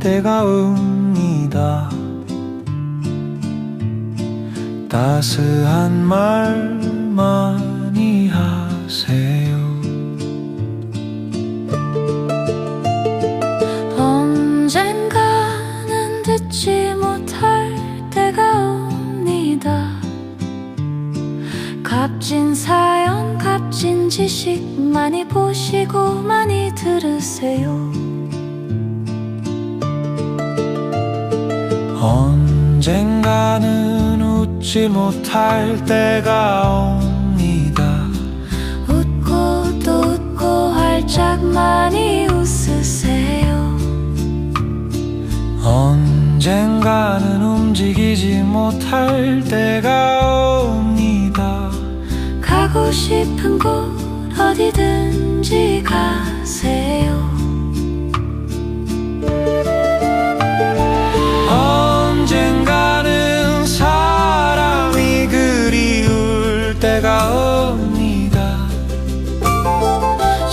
때가 옵니다. 따스한 말 많이 하세요. 언젠가는 듣지 못할 때가 옵니다. 값진 사연 값진 지식 많이 보시고 많이 들으세요. 언젠가는 웃지 못할 때가 옵니다. 웃고 또 웃고 활짝 많이 웃으세요. 언젠가는 움직이지 못할 때가 옵니다. 가고 싶은 곳 어디든지 가세요 때가 옵니다.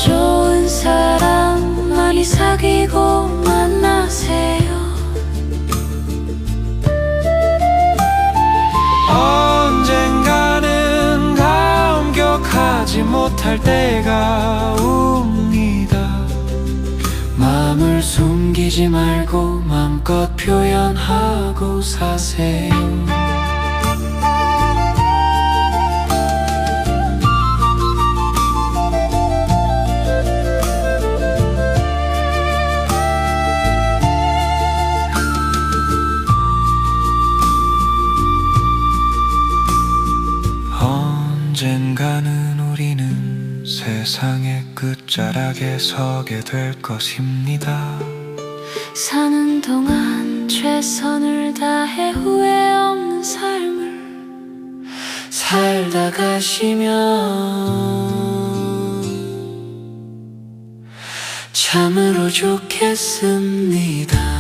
좋은 사람 많이 사귀고 만나세요. 언젠가는 감격하지 못할 때가 옵니다. 마음을 숨기지 말고 마음껏 표현하고 사세요 언젠가는 우리는 세상의 끝자락에 서게 될 것입니다. 사는 동안 최선을 다해 후회 없는 삶을 살다 가시면 참으로 좋겠습니다.